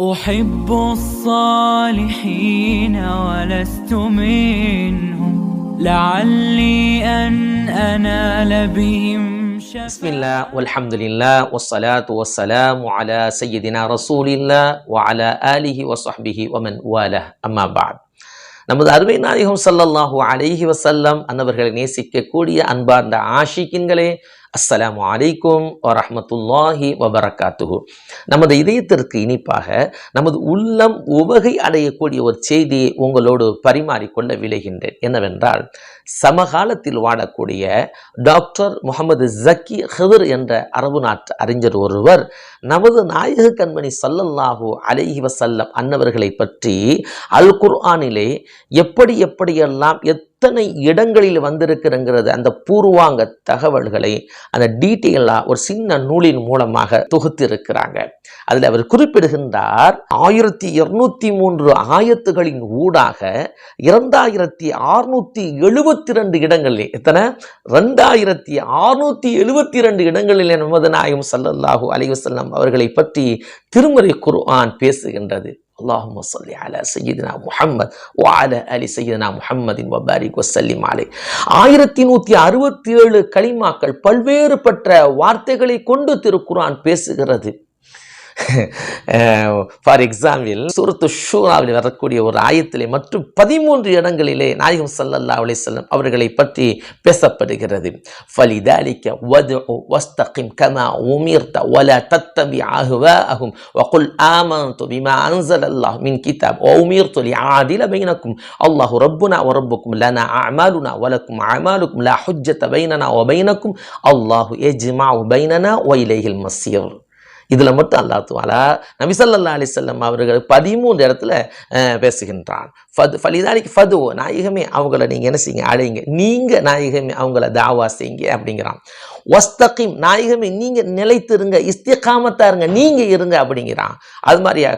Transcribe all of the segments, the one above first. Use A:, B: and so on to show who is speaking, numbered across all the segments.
A: أحب الصالحين ولست منهم لعلي أن أنال بهم
B: بسم الله والحمد لله والصلاة والسلام على سيدنا رسول الله وعلى آله وصحبه ومن والاه أما بعد நமது அருமை நாயகம் ஸல்லல்லாஹு அலைஹி வஸல்லம் அன்னவர்களை நேசிக்கக்கூடிய அன்பார்ந்த ஆஷிக்கின்களே அஸ்ஸலாமு அலைக்கும் வரமத்துல்லாஹி வபரகாத்துஹு. நமது இதயத்திற்கு இனிப்பாக நமது உள்ளம் உவகை அடையக்கூடிய ஒரு செய்தியை உங்களோடு பரிமாறிக்கொள்ள விளைகின்றேன் என்னவென்றால் சமகாலத்தில் வாழக்கூடிய டாக்டர் முகமது ஜக்கி ஹிதர் என்ற அரபு நாட்டு அறிஞர் ஒருவர் நமது நாயக கண்மணி சல்லல்லாஹு அலைஹி வசல்லம் அன்னவர்களை பற்றி அல் குர்ஆனிலே எப்படி எப்படியெல்லாம் எத் எத்தனை இடங்களில் வந்திருக்கிறங்கிறது அந்த பூர்வாங்க தகவல்களை அந்த டீட்டெயிலாக ஒரு சின்ன நூலின் மூலமாக தொகுத்து இருக்கிறாங்க அதில் அவர் குறிப்பிடுகின்றார் ஆயிரத்தி இருநூத்தி மூன்று ஆயத்துகளின் ஊடாக இரண்டாயிரத்தி அறுநூத்தி எழுபத்தி ரெண்டு இடங்களில் எத்தனை? ரெண்டாயிரத்தி அறுநூத்தி எழுபத்தி ரெண்டு இடங்களில் நமது நாயகம் சல்லல்லாஹூ அலைவசல்லம் அவர்களை பற்றி திருமறை குர்ஆன் பேசுகின்றது. அல்லாஹும் சொல்லி அல சையீதினா முஹம்மத் ஓ அல அலி சையீதினா முஹம்மதின் வபாரிக் வசல்லிம் ஆயிரத்தி நூத்தி அறுபத்தி ஏழு களிமாக்கள் பல்வேறுபட்ட வார்த்தைகளை கொண்டு திருக்குரான் பேசுகிறது. ஃபார் எக்ஸாம்பிள் சூரத்து ஷூராவில் வரக்கூடிய ஒரு ஆயத்திலே மற்றும் பதிமூன்று இடங்களிலே நாயகம் சல்லல்லா அலி செல்லம் அவர்களை பற்றி பேசப்படுகிறது ஃபலிதாலிக்க வது வஸ்தகிம் கமா உமிர்த ஒல தத்தபி ஆகுவ அகும் வகுல் ஆமன் துபிமா அன்சல் அல்லாஹ் மின் கிதாப் ஓ உமிர் தொலி ஆதில பைனக்கும் அல்லாஹு ரப்புனா ஒரப்புக்கும் லனா அமாலுனா ஒலக்கும் அமாலுக்கும் லா ஹுஜ்ஜத்த பைனனா ஒ பைனக்கும் அல்லாஹு எஜ்மா பைனனா ஒ இலைகள் மசீர் இதில் மட்டும் அல்லாஹ் துவாலா நபிசல்லா அலிசல்லம் அவர்கள் பதிமூன்று இடத்துல பேசுகின்றான். ஃபது ஃபலிதாலிக்கு ஃபதுவோ நாயகமே அவங்கள நீங்கள் என்ன செய்யுங்க? அழைங்க. நீங்கள் நாயகமே அவங்கள தாவா செய்யுங்க அப்படிங்கிறான். ஒஸ்தகிம் நாயகமே நீங்கள் நிலைத்திருங்க இஸ்திகாமத்தா இருங்க நீங்கள் இருங்க அப்படிங்கிறான். அது மாதிரியா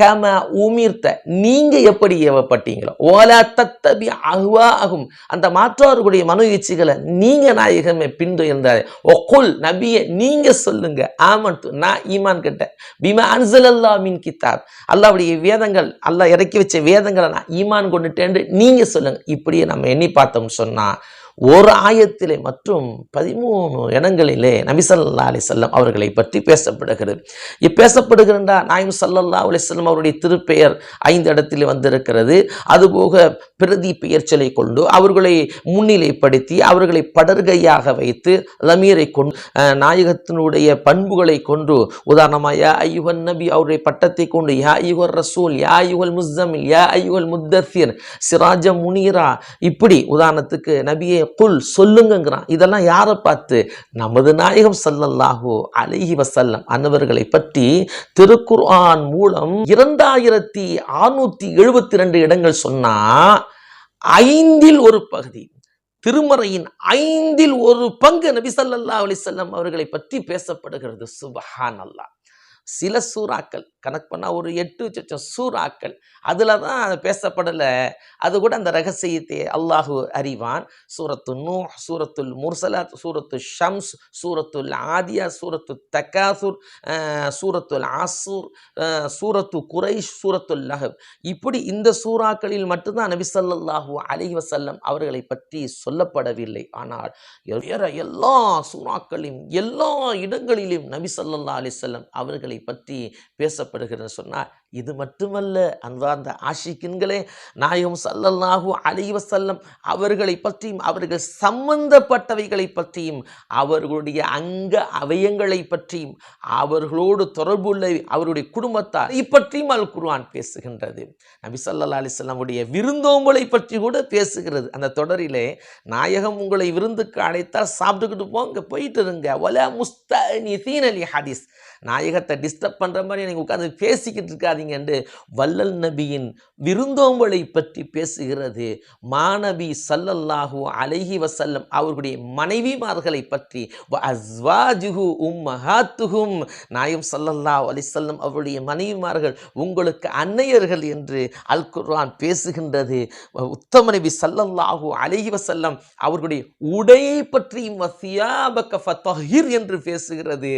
B: கம உமிர்த்த நீங்க எப்படி ஏவப்பட்டீங்களோ ஓலா தத்தபி அஹ்வா ஆகும் அந்த மாற்றார்களுடைய மனு இச்சைகளை நீங்க நாயகமே பின்தொயர்ந்தாரு ஒக்குல் நபிய நீங்க சொல்லுங்க. ஆமன்து நான் ஈமான் கிட்ட பிமா அன்சலல்லா மின் கித்தார் அல்லாவுடைய வேதங்கள் அல்லாஹ் இறக்கி வச்ச வேதங்களை நான் ஈமான் கொண்டுட்டேன்னு நீங்க சொல்லுங்க. இப்படியே நம்ம எண்ணி பார்த்தோம்னு சொன்னா ஒரு ஆயத்திலே மற்றும் பதிமூணு இடங்களிலே நபிசல்லா அலிசல்லம் அவர்களை பற்றி பேசப்படுகிறது. இப்பேசப்படுகின்ற நாயம் சல்லல்லா அலிசல்லம் அவருடைய திருப்பெயர் ஐந்து இடத்தில் வந்திருக்கிறது. அதுபோக பிரதி பெயர்ச்சலை கொண்டு அவர்களை முன்னிலைப்படுத்தி அவர்களை படர்கையாக வைத்து லமீரை கொண்டு நாயகத்தினுடைய பண்புகளை கொண்டு உதாரணமாக யா ஐயுகன் நபி அவருடைய பட்டத்தை கொண்டு யா ஐயுகல் ரசூல் யா ஐயுகல் முஸ்தமில் யா ஐயுகல் முத்தசிர் சிராஜ முனீரா இப்படி உதாரணத்துக்கு நபியை புல் சொல்லுங்கிறான் இதெல்லாம் யாரை பார்த்து? நமது நாயகம் சல்லல்லாஹோ அலைஹி வசல்லம் அன்னவர்களை பற்றி திருக்குர்ஆன் மூலம் இரண்டாயிரத்தி அறுநூத்தி எழுபத்தி ரெண்டு இடங்கள் சொன்னா ஐந்தில் ஒரு பகுதி திருமறையின் ஐந்தில் ஒரு பங்கு நபி சல்லா அலைஹி அவர்களை பற்றி பேசப்படுகிறது. சுபஹான் அல்லாஹ் சில சூறாக்கள் கணக்கு பண்ணால் ஒரு எட்டு சொச்சம் சூறாக்கள் அதில் தான் அது பேசப்படலை. அது கூட அந்த ரகசியத்தை அல்லாஹு அறிவான். சூரத்து நூ சூரத்துல் முர்சலாத் சூரத்து ஷம்ஸ் சூரத்துல் ஆதியா சூரத்து தக்காசூர் சூரத்துல் ஆசூர் சூரத்து குரைஷ் சூரத்துல் லஹப். இப்படி இந்த சூறாக்களில் மட்டும்தான் நபி அலி வசல்லம் அவர்களை பற்றி சொல்லப்படவில்லை. ஆனால் வேற எல்லா சூறாக்களிலும் எல்லா இடங்களிலும் நபி ஸல்லல்லாஹு அலைஹி அவர்களை பற்றி பேசப்படுகிறது சொன்னால் இது மட்டுமல்ல அன்பார்ந்த ஆஷிக்கின்களே நாயகம் சல்லல்லாஹூ அலைஹி அவர்களை பற்றியும் அவர்கள் சம்பந்தப்பட்டவைகளை பற்றியும் அவர்களுடைய அங்க அவயங்களை பற்றியும் அவர்களோடு தொடர்புள்ள அவருடைய குடும்பத்தார் பற்றியும் அல் குர்ஆன் பேசுகின்றது. நபி சல்லா அலைஹி விருந்தோம்பலை பற்றி கூட பேசுகிறது. அந்த தொடரிலே நாயகம் உங்களை விருந்துக்கு அழைத்தால் சாப்பிட்டுக்கிட்டு போங்க போயிட்டு இருங்க. ஒல முஸ்தீன் அலி ஹாதிஸ். நாயகத்தை டிஸ்டர்ப் பண்ணுற மாதிரி நீங்கள் உட்காந்து பேசிக்கிட்டு இருக்காதீங்கன்று வல்லல் நபியின் விருந்தோம்பலை பற்றி பேசுகிறது. மாணவி சல்லல்லாஹு அலைஹி வசல்லம் அவர்களுடைய மனைவிமார்களை பற்றி அஸ்வாஜுகு அஸ்வாஜுஹு உம்மஹாத்துஹும் நாயம் சல்லல்லாஹு அலிசல்லம் அவருடைய மனைவிமார்கள் உங்களுக்கு அன்னையர்கள் என்று அல் குர்ஆன் பேசுகின்றது. உத்தம நபி சல்லல்லாஹு அலைஹி வசல்லம் அவர்களுடைய உடையை பற்றியும் வசியாபக என்று பேசுகிறது.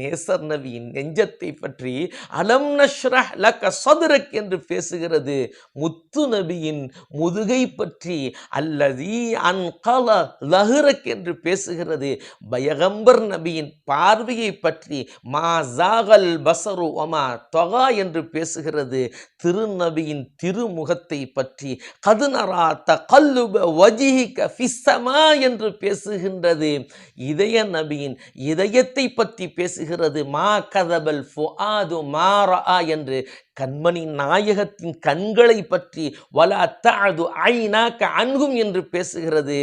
B: நேசர் நபியின் நெஞ்சத்தை பற்றி அலம் நஷ்ரஹ் லக்க சதுரக் என்று பேசுகிறது. முத்து நபியின் முதுகை பற்றி அல்லதி அன்கல லஹுரக் என்று பேசுகிறது. பயகம்பர் நபியின் பார்வையை பற்றி மா ஜாகல் பசரு ஒமா தொகா என்று பேசுகிறது. திருநபியின் திருமுகத்தை பற்றி கதுனரா தகல்லுப வஜிஹிக ஃபிஸ்ஸமா என்று பேசுகின்றது. இதய நபியின் இதயத்தை பற்றி பேசுகிறது. மா கதபல் ஃபுஆது மாரா என்று கண்மணி நாயகத்தின் கண்களை பற்றி வல அத்தாது ஐநாக்க அன்கும் என்று பேசுகிறது.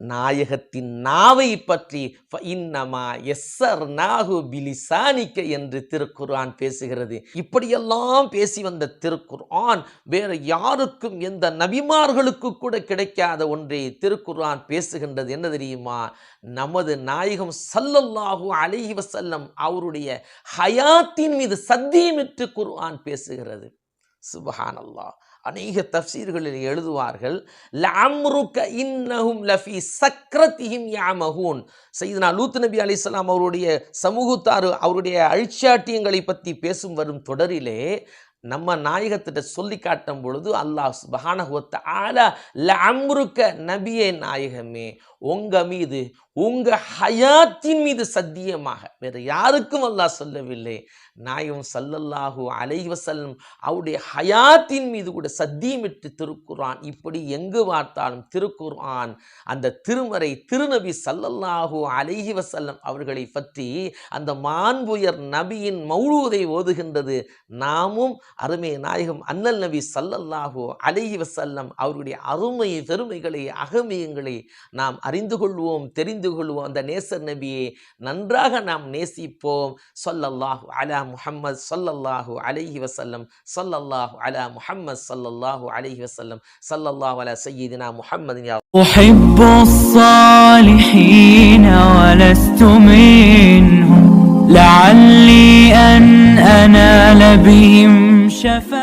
B: நாயகத்தின் நாவை பற்றி இன்னமா எஸ்ஸர் நாகு பிலிசானிக்க என்று திருக்குர்ஆன் பேசுகிறது. இப்படியெல்லாம் பேசி வந்த திருக்குர்ஆன் வேறு யாருக்கும் எந்த நபிமார்களுக்கு கூட கிடைக்காத ஒன்றை திருக்குர்ஆன் பேசுகின்றது. என்ன தெரியுமா? நமது நாயகம் சல்லல்லாஹு அலஹி வசல்லம் அவருடைய ஹயாத்தின் மீது சத்தியமிட்டு குர்ஆன் பேசுகிறது. சுபஹானல்லாஹ். அநேக தஃசீர்களில் எழுதுவார்கள் லஅம்ருக இன்னஹும் லஃபி சக்ரத்திஹிம் யாமகூன் செய்தனா லூத் நபி அலிஸ்லாம் அவருடைய சமூகத்தார் அவருடைய அழிச்சாட்டியங்களை பற்றி பேசும் வரும் தொடரிலே நம்ம நாயகத்திட்ட சொல்லி காட்டும் பொழுது அல்லாஹ் சுபஹானஹுவத்த ஆலா அம்ருக்க நபியே நாயகமே உங்க மீது உங்க ஹயாத்தின் மீது சத்தியமாக. வேற யாருக்கும் அல்லாஹ் சொல்லவில்லை. நாயகம் சல்லல்லாஹு அலைவசல்லம் அவருடைய ஹயாத்தின் மீது கூட சத்தியமிட்டு திருக்குறான் இப்படி எங்கு பார்த்தாலும் திருக்குறான் அந்த திருமறை திருநபி சல்லல்லாஹு அலைஹி வஸல்லம் அவர்களை பற்றி அந்த மாண்புயர் நபியின் மௌழுவதை ஓதுகின்றது. நாமும் அருமை நாயகம் அண்ணல் நபி சல்லல்லாஹு அலைஹி வஸல்லம் அவருடைய அருமை பெருமைகளை அகமியங்களை நாம் அறிந்து கொள்வோம் தெரிந்து கொள்வோம் அந்த நேசர் நபியை நன்றாக நாம் நேசிப்போம் சொல்லல்லாஹு அலா முஹம்மது சொல்லல்லாஹு அலைஹி வஸல்லம் சொல்லல்லாஹு அலா முஹம்மது சொல்லல்லாஹு அலைஹி வஸல்லம் சொல்லல்லாஹு அலா சையீதினா முஹம்மதின் யா
A: أحب الصالحين ولست منهم لعلي أن أنال بهم شفاعة